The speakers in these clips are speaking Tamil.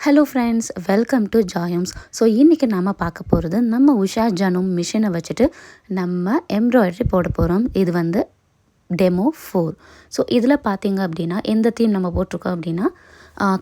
ஹலோ ஃப்ரெண்ட்ஸ் வெல்கம் டு ஜாயம்ஸ் ஸோ இன்றைக்கி நம்ம பார்க்க போகிறது நம்ம உஷா ஜனும் மிஷினை வச்சுட்டு நம்ம எம்ப்ராய்டரி போட போகிறோம் இது வந்து டெமோ ஃபோர் ஸோ இதில் பார்த்தீங்க அப்படின்னா எந்த தீம் நம்ம போட்டிருக்கோம் அப்படின்னா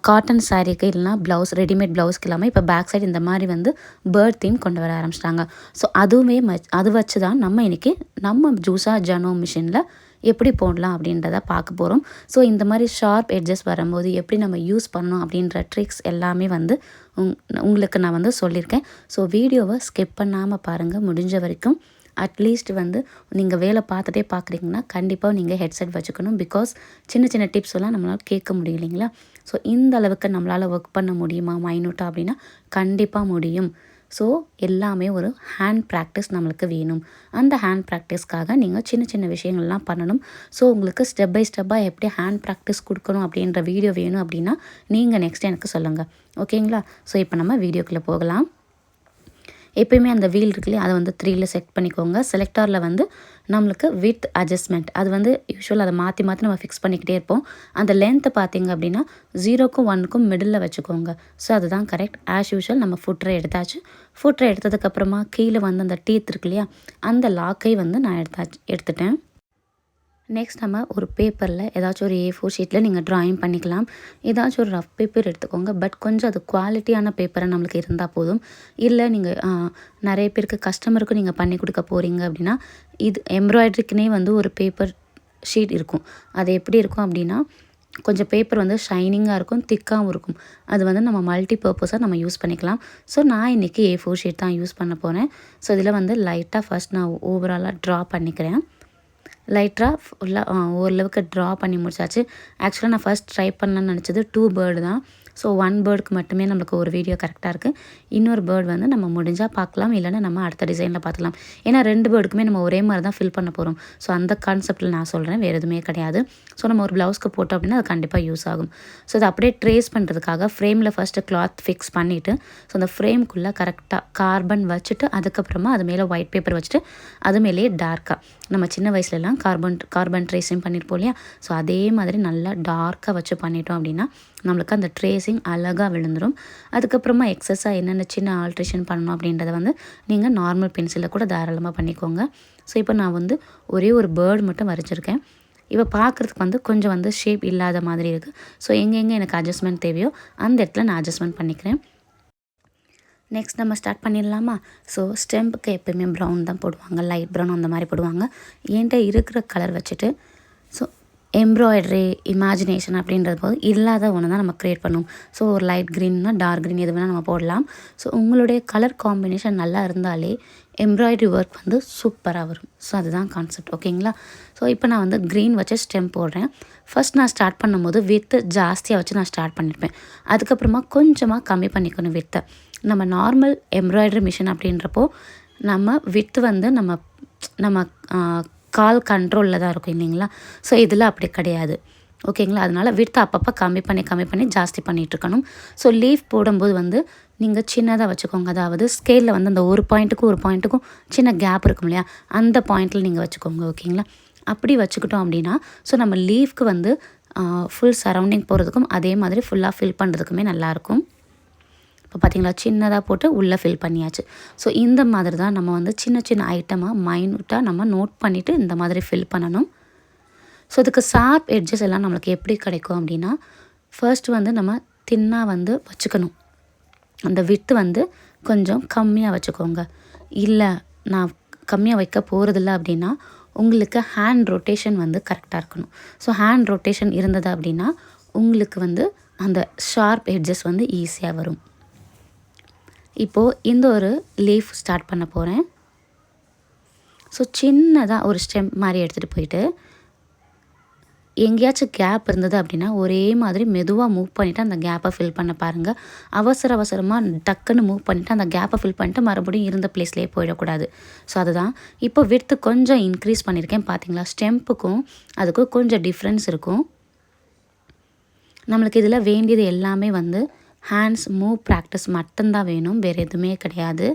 காட்டன் சாரீக்கு இல்லைனா ப்ளவுஸ் ரெடிமேட் ப்ளவுஸ்க்கு இல்லாமல் இப்போ பேக் சைடு இந்த மாதிரி வந்து பேர்ட் தீம் கொண்டு வர ஆரம்பிச்சிட்டாங்க. ஸோ அதுவுமே அது வச்சு தான் நம்ம இன்றைக்கி நம்ம ஜூஸா ஜனோ மிஷினில் எப்படி போடலாம் அப்படின்றத பார்க்க போகிறோம் ஸோ இந்த மாதிரி ஷார்ப் எட்ஜஸ் வரும்போது எப்படி நம்ம யூஸ் பண்ணணும் அப்படின்ற ட்ரிக்ஸ் எல்லாமே வந்து உங் உங்களுக்கு நான் வந்து சொல்லியிருக்கேன். ஸோ வீடியோவை ஸ்கிப் பண்ணாமல் பாருங்கள் முடிஞ்ச வரைக்கும் அட்லீஸ்ட் வந்து நீங்கள் வேலை பார்த்துட்டே பார்க்குறீங்கன்னா கண்டிப்பாக நீங்கள் ஹெட்செட் வச்சுக்கணும். பிகாஸ் சின்ன சின்ன டிப்ஸ் எல்லாம் நம்மளால் கேட்க முடியும் இல்லைங்களா? ஸோ இந்த அளவுக்கு நம்மளால் ஒர்க் பண்ண முடியுமா மைனூட்டாக அப்படின்னா கண்டிப்பாக முடியும். ஸோ எல்லாமே ஒரு ஹேண்ட் ப்ராக்டிஸ் நம்மளுக்கு வேணும். அந்த ஹேண்ட் ப்ராக்டிஸ்க்காக நீங்கள் சின்ன சின்ன விஷயங்கள்லாம் பண்ணணும். ஸோ உங்களுக்கு ஸ்டெப் பை ஸ்டெப்பாக எப்படி ஹேண்ட் ப்ராக்டிஸ் கொடுக்கணும் அப்படின்ற வீடியோ வேணும் அப்படின்னா நீங்கள் நெக்ஸ்ட் எனக்கு சொல்லுங்கள் ஓகேங்களா ஸோ இப்போ நம்ம வீடியோக்குள்ளே போகலாம். எப்பயுமே அந்த வீல் இருக்குல்லையே அதை வந்து த்ரீயில் செட் பண்ணிக்கோங்க. செலக்டாரில் வந்து நம்மளுக்கு வித் அட்ஜஸ்ட்மெண்ட் அது வந்து யூஸ்வல் அதை மாற்றி மாற்றி நம்ம ஃபிக்ஸ் பண்ணிக்கிட்டே இருப்போம். அந்த லென்த்தை பார்த்தீங்க அப்படின்னா ஜீரோக்கும் ஒன்னுக்கும் மிடில் வச்சுக்கோங்க. ஸோ அதுதான் கரெக்ட் ஆஸ் யூஷுவல் நம்ம ஃபுட்ரை எடுத்தாச்சு. ஃபுட்ரை எடுத்ததுக்கப்புறமா கீழே வந்து அந்த டீத் இருக்கு இல்லையா அந்த லாக்கை வந்து நான் எடுத்தாச்சு எடுத்துட்டேன். நெக்ஸ்ட் நம்ம ஒரு பேப்பரில் ஏதாச்சும் ஒரு ஏ ஃபோர் ஷீட்டில் நீங்கள் ட்ராயிங் பண்ணிக்கலாம். ஏதாச்சும் ஒரு ரஃப் பேப்பர் எடுத்துக்கோங்க. பட் கொஞ்சம் அது குவாலிட்டியான பேப்பரை நம்மளுக்கு இருந்தால் போதும். இல்லை நீங்கள் நிறைய பேருக்கு கஸ்டமருக்கும் நீங்கள் பண்ணி கொடுக்க போகிறீங்க அப்படின்னா இது எம்ப்ராய்டரிக்குனே வந்து ஒரு பேப்பர் ஷீட் இருக்கும். அது எப்படி இருக்கும் அப்படின்னா கொஞ்சம் பேப்பர் வந்து ஷைனிங்காக இருக்கும் திக்காகவும் இருக்கும். அது வந்து நம்ம மல்டி பர்பஸாக நம்ம யூஸ் பண்ணிக்கலாம். ஸோ நான் இன்றைக்கி ஏ ஃபோர் ஷீட் தான் யூஸ் பண்ண போகிறேன் ஸோ இதில் வந்து லைட்டாக ஃபஸ்ட் நான் ஓவராலாக ட்ரா பண்ணிக்கிறேன். லைட்டாக ஃபுல்லாக ஓரளவுக்கு ட்ரா பண்ணி முடிச்சாச்சு. ஆக்சுவலாக நான் ஃபர்ஸ்ட் ட்ரை பண்ணலான்னு நினச்சது டூ பேர்டு தான். ஸோ ஒன் பேர்டுக்கு மட்டுமே நம்மளுக்கு ஒரு வீடியோ கரெக்டாக இருக்குது இன்னொரு பேர்டு வந்து நம்ம முடிஞ்சால் பார்க்கலாம் இல்லைன்னா நம்ம அடுத்த டிசைனில் பார்த்துக்கலாம். ஏன்னா ரெண்டு பேர்டுக்குமே நம்ம ஒரே மாதிரி தான் ஃபில் பண்ண போகிறோம் ஸோ அந்த கான்செப்ட்டில் நான் சொல்கிறேன் வேறு எதுவுமே கிடையாது. ஸோ நம்ம ஒரு ப்ளவுஸ்க்கு போட்டோம் அப்படின்னா அது கண்டிப்பாக யூஸ் ஆகும். ஸோ அதை அப்படியே ட்ரேஸ் பண்ணுறதுக்காக ஃப்ரேமில் ஃபஸ்ட்டு கிளாத் ஃபிக்ஸ் பண்ணிவிட்டு ஸோ அந்த ஃப்ரேம்குள்ளே கரெக்டாக கார்பன் வச்சுட்டு அதுக்கப்புறமா அது மேலே ஒயிட் பேப்பர் வச்சுட்டு அது மேலேயே டார்க்காக நம்ம சின்ன வயசுலலாம் கார்பன் கார்பன் ட்ரேஸிங் பண்ணியிருப்போம் இல்லையா? ஸோ அதே மாதிரி நல்லா டார்க்காக வச்சு பண்ணிட்டோம் அப்படின்னா நம்மளுக்கு அந்த ட்ரேசிங் அழகாக விழுந்துடும் அதுக்கப்புறமா எக்ஸஸாக என்னென்ன சின்ன ஆல்ட்ரேஷன் பண்ணணும் அப்படின்றத வந்து நீங்கள் நார்மல் பென்சிலில் கூட தாராளமாக பண்ணிக்கோங்க. ஸோ இப்போ நான் வந்து ஒரே ஒரு பேர்டு மட்டும் வரைஞ்சிருக்கேன். இப்போ பார்க்குறதுக்கு வந்து கொஞ்சம் வந்து ஷேப் இல்லாத மாதிரி இருக்குது ஸோ எங்கெங்கே எனக்கு அட்ஜஸ்ட்மெண்ட் தேவையோ அந்த இடத்துல நான் அட்ஜஸ்ட்மெண்ட் பண்ணிக்கிறேன். நெக்ஸ்ட் நம்ம ஸ்டார்ட் பண்ணிடலாமா? ஸோ ஸ்டெம்புக்கு எப்போயுமே ப்ரௌன் தான் போடுவாங்க. லைட் ப்ரௌன் அந்த மாதிரி போடுவாங்க. என்கிட்ட இருக்கிற கலர் வச்சுட்டு ஸோ எம்ப்ராய்டரி இமேஜினேஷன் அப்படின்றது போது இல்லாத ஒன்று தான் நம்ம க்ரியேட் பண்ணுவோம். ஸோ ஒரு லைட் க்ரீன்னா டார்க் க்ரீன் எது வேணால் நம்ம போடலாம். ஸோ உங்களுடைய கலர் காம்பினேஷன் நல்லா இருந்தாலே எம்ப்ராய்டரி ஒர்க் வந்து சூப்பராக வரும். ஸோ அதுதான் கான்செப்ட் ஓகேங்களா ஸோ இப்போ நான் வந்து க்ரீன் வச்சு ஸ்டெம் போடுறேன். ஃபஸ்ட் நான் ஸ்டார்ட் பண்ணும்போது வித்து ஜாஸ்தியாக வச்சு நான் ஸ்டார்ட் பண்ணியிருப்பேன் அதுக்கப்புறமா கொஞ்சமாக கம்மி பண்ணிக்கணும் வித்தை நம்ம நார்மல் எம்ப்ராய்டரி மிஷின் அப்படின்றப்போ நம்ம வித்து வந்து நம்ம நம்ம கால் கண்ட்ரோலில் தான் இருக்கும் இல்லைங்களா? ஸோ இதில் அப்படி கிடையாது. ஓகேங்களா? அதனால் விட்டு அப்பப்போ கம்மி பண்ணி கம்மி பண்ணி ஜாஸ்தி பண்ணிகிட்ருக்கணும் ஸோ லீஃப் போடும்போது வந்து நீங்கள் சின்னதாக வச்சுக்கோங்க. அதாவது ஸ்கேலில் வந்து அந்த ஒரு பாயிண்ட்டுக்கும் ஒரு பாயிண்ட்டுக்கும் சின்ன கேப் இருக்கும் இல்லையா? அந்த பாயிண்ட்டில் நீங்கள் வச்சுக்கோங்க. ஓகேங்களா? அப்படி வச்சுக்கிட்டோம் அப்படின்னா ஸோ நம்ம லீஃப்க்கு வந்து ஃபுல் சரௌண்டிங் போகிறதுக்கும் அதே மாதிரி ஃபுல்லாக ஃபில் பண்ணுறதுக்குமே நல்லாயிருக்கும் இப்போ பார்த்தீங்களா சின்னதாக போட்டு உள்ளே ஃபில் பண்ணியாச்சு. ஸோ இந்த மாதிரி தான் நம்ம வந்து சின்ன சின்ன ஐட்டமாக மைனூட்டாக நம்ம நோட் பண்ணிவிட்டு இந்த மாதிரி ஃபில் பண்ணணும். ஸோ இதுக்கு ஷார்ப் எட்ஜஸ் எல்லாம் நம்மளுக்கு எப்படி கிடைக்கும் அப்படின்னா ஃபர்ஸ்ட் வந்து நம்ம தின்னாக வந்து வச்சுக்கணும். அந்த வித்து வந்து கொஞ்சம் கம்மியாக வச்சுக்கோங்க. இல்லை நான் கம்மியாக வைக்க போகிறதில்ல அப்படின்னா உங்களுக்கு ஹேண்ட் ரொட்டேஷன் வந்து கரெக்டாக இருக்கணும். ஸோ ஹேண்ட் ரொட்டேஷன் இருந்தது அப்படின்னா உங்களுக்கு வந்து அந்த ஷார்ப் எட்ஜஸ் வந்து ஈஸியாக வரும். இப்போது இந்த ஒரு லீஃப் ஸ்டார்ட் பண்ண போகிறேன் ஸோ சின்னதாக ஒரு ஸ்டெம் மாதிரி எடுத்துகிட்டு போயிட்டு எங்கேயாச்சும் கேப் இருந்தது அப்படின்னா ஒரே மாதிரி மெதுவாக மூவ் பண்ணிவிட்டு அந்த கேப்பை ஃபில் பண்ண பாருங்கள் அவசர அவசரமாக டக்குன்னு மூவ் பண்ணிவிட்டு அந்த கேப்பை ஃபில் பண்ணிட்டு மறுபடியும் இருந்த பிளேஸ்லேயே போயிடக்கூடாது. ஸோ அதுதான். இப்போ விடுத்து கொஞ்சம் இன்க்ரீஸ் பண்ணியிருக்கேன். பார்த்தீங்களா ஸ்டெம்புக்கும் அதுக்கும் கொஞ்சம் டிஃப்ரென்ஸ் இருக்கும். நம்மளுக்கு இதில் வேண்டியது எல்லாமே வந்து ஹேண்ட்ஸ் மூவ் ப்ராக்டிஸ் மட்டும்தான் வேணும் வேறு எதுவுமே கிடையாது.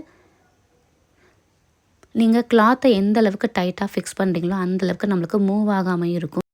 நீங்கள் கிளாத்தை எந்த அளவுக்கு டைட்டாக ஃபிக்ஸ் பண்ணுறீங்களோ அந்தளவுக்கு நம்மளுக்கு மூவ் ஆகாமல் இருக்கும்.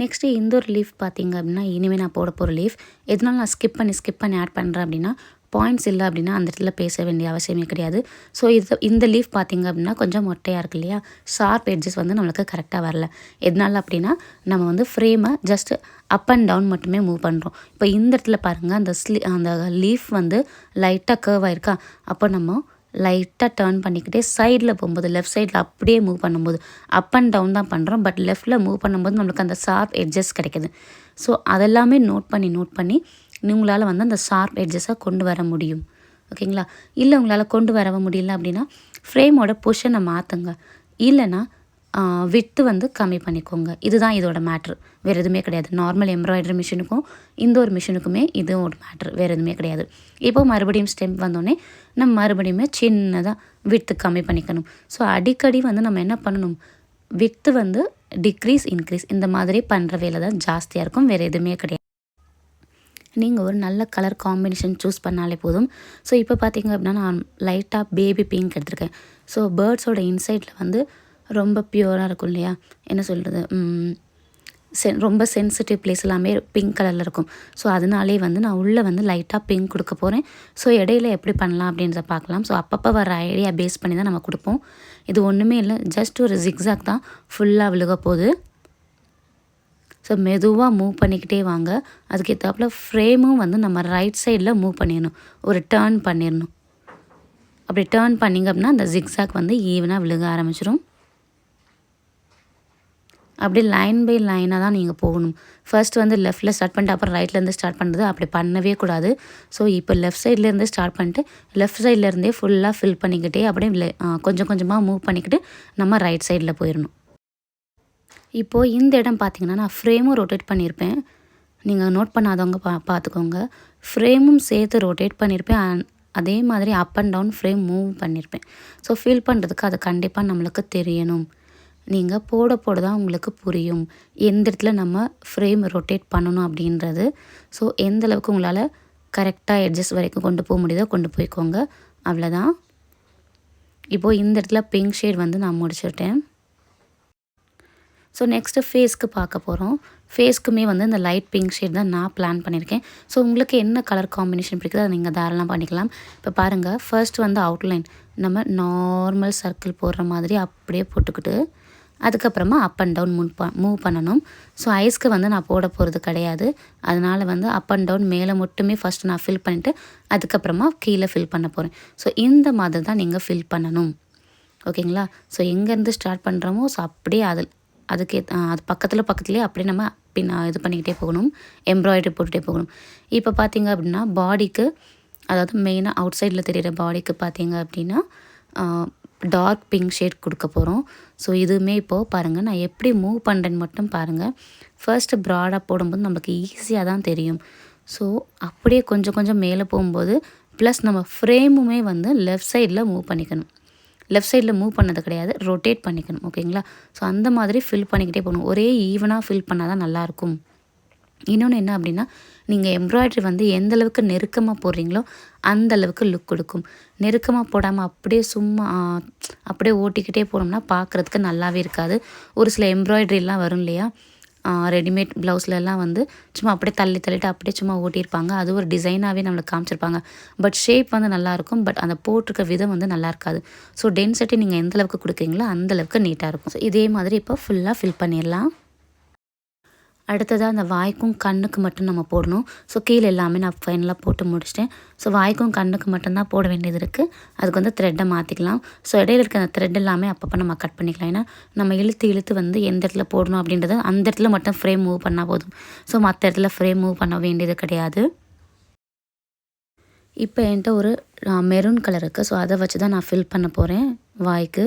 நெக்ஸ்ட்டு இந்த ஒரு லீஃப் பார்த்தீங்க அப்படின்னா இனிமேல் நான் போட போகிற லீஃப் எதனால நான் ஸ்கிப் பண்ணி ஸ்கிப் பண்ணி ஆட் பண்ணுறேன் அப்படின்னா பாயிண்ட்ஸ் இல்லை அப்படின்னா அந்த இடத்துல பேச வேண்டிய அவசியமே கிடையாது. ஸோ இது இந்த லீஃப் பார்த்திங்க அப்படின்னா கொஞ்சம் மொட்டையாக இருக்கு இல்லையா? ஷார்ப் எட்ஜஸ் வந்து நம்மளுக்கு கரெக்டாக வரல. எதனால அப்படின்னா நம்ம வந்து ஃப்ரேமை ஜஸ்ட் அப் அண்ட் டவுன் மட்டுமே மூவ் பண்ணுறோம் இப்போ இந்த இடத்துல பாருங்கள் அந்த ஸ்லீ அந்த லீஃப் வந்து லைட்டாக கர்வ் ஆயிருக்கா? அப்போ நம்ம லைட்டாக டேர்ன் பண்ணிக்கிட்டே சைடில் போகும்போது லெஃப்ட் சைடில் அப்படியே மூவ் பண்ணும்போது அப் அண்ட் டவுன் தான் பண்ணுறோம் பட் லெஃப்ட்டில் மூவ் பண்ணும்போது நம்மளுக்கு அந்த ஷார்ப் எட்ஜஸ் கிடைக்குது. ஸோ அதெல்லாமே நோட் பண்ணி நோட் பண்ணி உங்களால் வந்து அந்த ஷார்ப் எட்ஜஸாக கொண்டு வர முடியும். ஓகேங்களா இல்லை உங்களால் கொண்டு வரவே முடியல அப்படின்னா ஃப்ரேமோட பொஷனை மாற்றுங்க இல்லைன்னா வித்து வந்து கம்மி பண்ணிக்கோங்க. இதுதான் இதோட மேட்ரு வேறு எதுவுமே கிடையாது. நார்மல் எம்ப்ராய்டரி மிஷினுக்கும் இந்த ஒரு மிஷினுக்குமே இது ஒரு மேட்ரு வேறு எதுவுமே கிடையாது. இப்போ மறுபடியும் ஸ்டெம்ப் வந்தோடனே நம்ம மறுபடியுமே சின்னதாக வித்து கம்மி பண்ணிக்கணும். ஸோ அடிக்கடி வந்து நம்ம என்ன பண்ணணும்? வித்து வந்து டிக்ரீஸ் இன்க்ரீஸ் இந்த மாதிரி பண்ணுற வேலை தான் ஜாஸ்தியாக இருக்கும். வேறு எதுவுமே கிடையாது. நீங்கள் ஒரு நல்ல கலர் காம்பினேஷன் சூஸ் பண்ணாலே போதும். ஸோ இப்போ பார்த்தீங்க அப்படின்னா நான் லைட்டாக பேபி பிங்க் எடுத்திருக்கேன். ஸோ பேர்ட்ஸோட இன்சைட்டில் வந்து ரொம்ப பியூராக இருக்கும் இல்லையா? என்ன சொல்கிறது சென் ரொம்ப சென்சிட்டிவ் பிளேஸ் எல்லாமே பிங்க் கலரில் இருக்கும். ஸோ அதனாலே வந்து நான் உள்ளே வந்து லைட்டாக பிங்க் கொடுக்க போகிறேன் ஸோ இடையில எப்படி பண்ணலாம் அப்படின்றத பார்க்கலாம் ஸோ அப்பப்போ வர ஐடியா பேஸ் பண்ணி தான் நம்ம கொடுப்போம். இது ஒன்றுமே இல்லை ஜஸ்ட் ஒரு ஜிக்ஸாக் தான். ஃபுல்லாக விழுக போகுது. ஸோ மெதுவாக மூவ் பண்ணிக்கிட்டே வாங்க. அதுக்கேற்றாப்புல ஃப்ரேமும் வந்து நம்ம ரைட் சைடில் மூவ் பண்ணிடணும். ஒரு டேர்ன் பண்ணிடணும். அப்படி டேர்ன் பண்ணிங்க அப்படின்னா அந்த ஜிக்ஸாக் வந்து ஈவனாக விழுக ஆரம்பிச்சிடும் அப்படி லைன் பை லைனாக தான் நீங்கள் போகணும். ஃபர்ஸ்ட் வந்து லெஃப்ட்டில் ஸ்டார்ட் பண்ணிட்டு அப்புறம் ரைட்லேருந்து ஸ்டார்ட் பண்ணுறது அப்படி பண்ணவே கூடாது. ஸோ இப்போ லெஃப்ட் சைட்லேருந்து ஸ்டார்ட் பண்ணிட்டு லெஃப்ட் சைட்லேருந்தே ஃபுல்லாக ஃபில் பண்ணிக்கிட்டே அப்படியே கொஞ்சம் கொஞ்சமாக மூவ் பண்ணிக்கிட்டு நம்ம ரைட் சைடில் போயிடணும். இப்போது இந்த இடம் பார்த்திங்கன்னா நான் ஃப்ரேமும் ரொட்டேட் பண்ணியிருப்பேன் நீங்கள் நோட் பண்ணாதவங்க பா பார்த்துக்கோங்க ஃப்ரேமும் சேர்த்து ரொட்டேட் பண்ணியிருப்பேன் அதே மாதிரி up and down frame move பண்ணியிருப்பேன் ஸோ ஃபீல் பண்ணுறதுக்கு அது கண்டிப்பாக நம்மளுக்கு தெரியணும். நீங்கள் போட போட தான் உங்களுக்கு புரியும். எந்த இடத்துல நம்ம ஃப்ரேம் ரொட்டேட் பண்ணணும் அப்படின்றது. ஸோ எந்த அளவுக்கு உங்களால் கரெக்டாக எட்ஜஸ் வரைக்கும் கொண்டு போக முடியுதோ கொண்டு போய்க்கோங்க. அவ்வளோதான் இப்போது இந்த இடத்துல பிங்க் ஷேட் வந்து நான் முடிச்சுட்டேன். ஸோ நெக்ஸ்ட்டு ஃபேஸ்க்கு பார்க்க போகிறோம் ஃபேஸ்க்குமே வந்து இந்த லைட் பிங்க் ஷேட் தான் நான் பிளான் பண்ணியிருக்கேன் ஸோ உங்களுக்கு என்ன கலர் காம்பினேஷன் பிடிக்குதோ அதை நீங்கள் தாராளம் பண்ணிக்கலாம். இப்போ பாருங்கள் ஃபர்ஸ்ட் வந்து அவுட்லைன் நம்ம நார்மல் சர்க்கிள் போடுற மாதிரி அப்படியே போட்டுக்கிட்டு அதுக்கப்புறமா அப் அண்ட் டவுன் மூவ் ப மூவ் பண்ணணும். ஸோ ஐஸ்க்கு வந்து நான் போட போகிறது கிடையாது. அதனால் வந்து அப் அண்ட் டவுன் மேலே மட்டுமே ஃபஸ்ட் நான் ஃபில் பண்ணிவிட்டு அதுக்கப்புறமா கீழே ஃபில் பண்ண போகிறேன் ஸோ இந்த மாதிரி தான் நீங்கள் ஃபில் பண்ணணும். ஓகேங்களா ஸோ எங்கேருந்து ஸ்டார்ட் பண்ணுறோமோ ஸோ அப்படியே அது அதுக்கு அது பக்கத்தில் பக்கத்துலேயே அப்படியே நம்ம பின் இது பண்ணிக்கிட்டே போகணும். எம்ப்ராய்டரி போட்டுகிட்டே போகணும். இப்போ பார்த்தீங்க அப்படின்னா பாடிக்கு அதாவது மெயினாக அவுட் சைடில் தெரிகிற பாடிக்கு பார்த்தீங்க அப்படின்னா டார்க் பிங்க் ஷேட் கொடுக்க போகிறோம் ஸோ இதுவுமே இப்போது பாருங்கள் நான் எப்படி மூவ் பண்ணுறேன்னு மட்டும் பாருங்கள் ஃபர்ஸ்ட்டு ப்ராடாக போடும்போது நமக்கு ஈஸியாக தான் தெரியும். ஸோ அப்படியே கொஞ்சம் கொஞ்சம் மேலே போகும்போது ப்ளஸ் நம்ம ஃப்ரேமுமே வந்து லெஃப்ட் சைடில் மூவ் பண்ணிக்கணும். லெஃப்ட் சைடில் மூவ் பண்ணது கிடையாது. ரொட்டேட் பண்ணிக்கணும் ஓகேங்களா ஸோ அந்த மாதிரி ஃபில் பண்ணிக்கிட்டே போகணும். ஒரே ஈவனாக ஃபில் பண்ணால் தான் நல்லாயிருக்கும். இன்னொன்று என்ன அப்படின்னா நீங்கள் எம்ப்ராய்டரி வந்து எந்த அளவுக்கு நெருக்கமாக போடுறீங்களோ அந்த அளவுக்கு லுக் கொடுக்கும். நெருக்கமாக போடாமல் அப்படியே சும்மா அப்படியே ஓட்டிக்கிட்டே போனோம்னா பார்க்குறதுக்கு நல்லாவே இருக்காது. ஒரு சில எம்ப்ராய்டரிலாம் வரும் இல்லையா? ரெடிமேட் ப்ளவுஸ்லலாம் வந்து சும்மா அப்படியே தள்ளி தள்ளிட்டு அப்படியே சும்மா ஓட்டியிருப்பாங்க. அது ஒரு டிசைனாகவே நம்மளுக்கு காமிச்சிருப்பாங்க. பட் ஷேப் வந்து நல்லாயிருக்கும் பட் அந்த போட்டிருக்க விதம் வந்து நல்லா இருக்காது ஸோ டென்சிட்டி நீங்கள் எந்த அளவுக்கு கொடுக்குறீங்களோ அந்தளவுக்கு நீட்டாக இருக்கும். ஸோ இதே மாதிரி இப்போ ஃபுல்லாக ஃபில் பண்ணிடலாம். அடுத்ததாக அந்த வாய்க்கும் கண்ணுக்கு மட்டும் நம்ம போடணும். ஸோ கீழே எல்லாமே நான் ஃபைனலாக போட்டு முடிச்சிட்டேன். ஸோ வாய்க்கும் கண்ணுக்கு மட்டும்தான் போட வேண்டியது இருக்குது அதுக்கு வந்து த்ரெட்டை மாற்றிக்கலாம் ஸோ இடையில இருக்க அந்த த்ரெட் எல்லாமே அப்பப்போ நம்ம கட் பண்ணிக்கலாம். ஏன்னா நம்ம இழுத்து இழுத்து வந்து எந்த இடத்துல போடணும் அப்படின்றத அந்த இடத்துல மட்டும் ஃப்ரேம் மூவ் பண்ணால் போதும். ஸோ மற்ற இடத்துல ஃப்ரேம் மூவ் பண்ண வேண்டியது கிடையாது. இப்போ என்கிட்ட ஒரு மெரூன் கலர் இருக்குது ஸோ அதை வச்சு தான் நான் ஃபில் பண்ண போகிறேன் வாய்க்கு.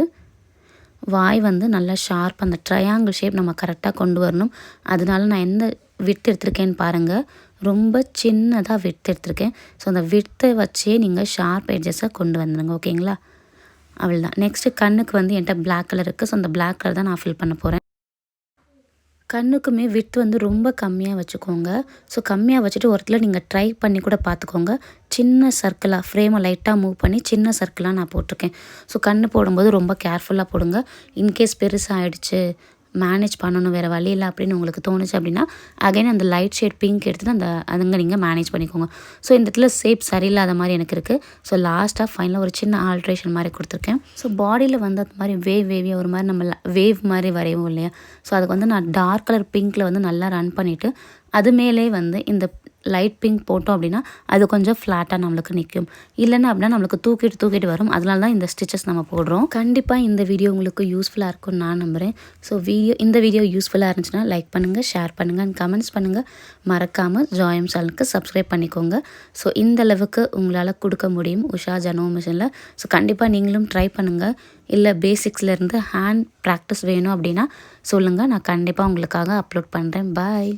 வாய் வந்து நல்லா ஷார்ப் அந்த ட்ரையாங்கிள் ஷேப் நம்ம கரெக்டாக கொண்டு வரணும். அதனால நான் எந்த விட்டு எடுத்திருக்கேன்னு பாருங்கள் ரொம்ப சின்னதாக விட்டு எடுத்திருக்கேன். ஸோ அந்த விட்டை வச்சே நீங்கள் ஷார்ப் எட்ஜஸை கொண்டு வந்துடுங்க ஓகேங்களா அவ்வளோதான் நெக்ஸ்ட்டு கண்ணுக்கு வந்து என்கிட்ட பிளாக் கலர் இருக்குது ஸோ அந்த பிளாக் கலர் தான் நான் ஃபில் பண்ண போகிறேன் கண்ணுக்குமே வித் வந்து ரொம்ப கம்மியாக வச்சுக்கோங்க. ஸோ கம்மியாக வச்சுட்டு ஒருத்தில் நீங்கள் ட்ரை பண்ணி கூட பார்த்துக்கோங்க. சின்ன சர்க்கிளாக ஃப்ரேமை லைட்டாக மூவ் பண்ணி சின்ன சர்க்கிளாக நான் போட்டிருக்கேன். ஸோ கண் போடும்போது ரொம்ப கேர்ஃபுல்லாக போடுங்க. இன்கேஸ் பெருசாக ஆகிடுச்சு மேனேஜ் பண்ணணும் வேறு வழி இல்லை அப்படின்னு உங்களுக்கு தோணுச்சு அப்படின்னா அகைன் அந்த லைட் ஷேட் பிங்க் எடுத்துகிட்டு அந்த அதுங்க நீங்கள் மேனேஜ் பண்ணிக்கோங்க. ஸோ இந்த இடத்துல ஷேப் சரியில்லாத மாதிரி எனக்கு இருக்குது ஸோ லாஸ்ட்டாக ஃபைனலாக ஒரு சின்ன ஆல்ட்ரேஷன் மாதிரி கொடுத்துருக்கேன். ஸோ பாடியில் வந்து அந்த மாதிரி வேவ் வேவியாக ஒரு மாதிரி நம்ம வேவ் மாதிரி வரைவோம் இல்லையா? ஸோ அதுக்கு வந்து நான் டார்க் கலர் பிங்க்கில் வந்து நல்லா ரன் பண்ணிவிட்டு அது மேலே வந்து இந்த லைட் பிங்க் போட்டோம் அப்படின்னா அது கொஞ்சம் ஃப்ளாட்டாக நம்மளுக்கு நிற்கும் இல்லைன்னா அப்படின்னா நம்மளுக்கு தூக்கிட்டு தூக்கிட்டு வரும். அதனால தான் இந்த ஸ்டிச்சஸ் நம்ம போடுறோம். கண்டிப்பாக இந்த வீடியோ உங்களுக்கு யூஸ்ஃபுல்லாக இருக்கும்னு நான் நம்புகிறேன் ஸோ வீடியோ இந்த வீடியோ யூஸ்ஃபுல்லாக இருந்துச்சுன்னா லைக் பண்ணுங்கள் ஷேர் பண்ணுங்கள் அண்ட் கமெண்ட்ஸ் பண்ணுங்கள் மறக்காமல் ஜாயம் சேனலுக்கு சப்ஸ்கிரைப் பண்ணிக்கோங்க. ஸோ இந்த அளவுக்கு உங்களால் கொடுக்க முடியும். உஷா ஜனோ மிஷினில் ஸோ கண்டிப்பாக நீங்களும் ட்ரை பண்ணுங்கள் இல்லை பேசிக்ஸ்லேருந்து ஹேண்ட் ப்ராக்டிஸ் வேணும் அப்படின்னா சொல்லுங்கள் நான் கண்டிப்பாக உங்களுக்காக அப்லோட் பண்ணுறேன் பாய்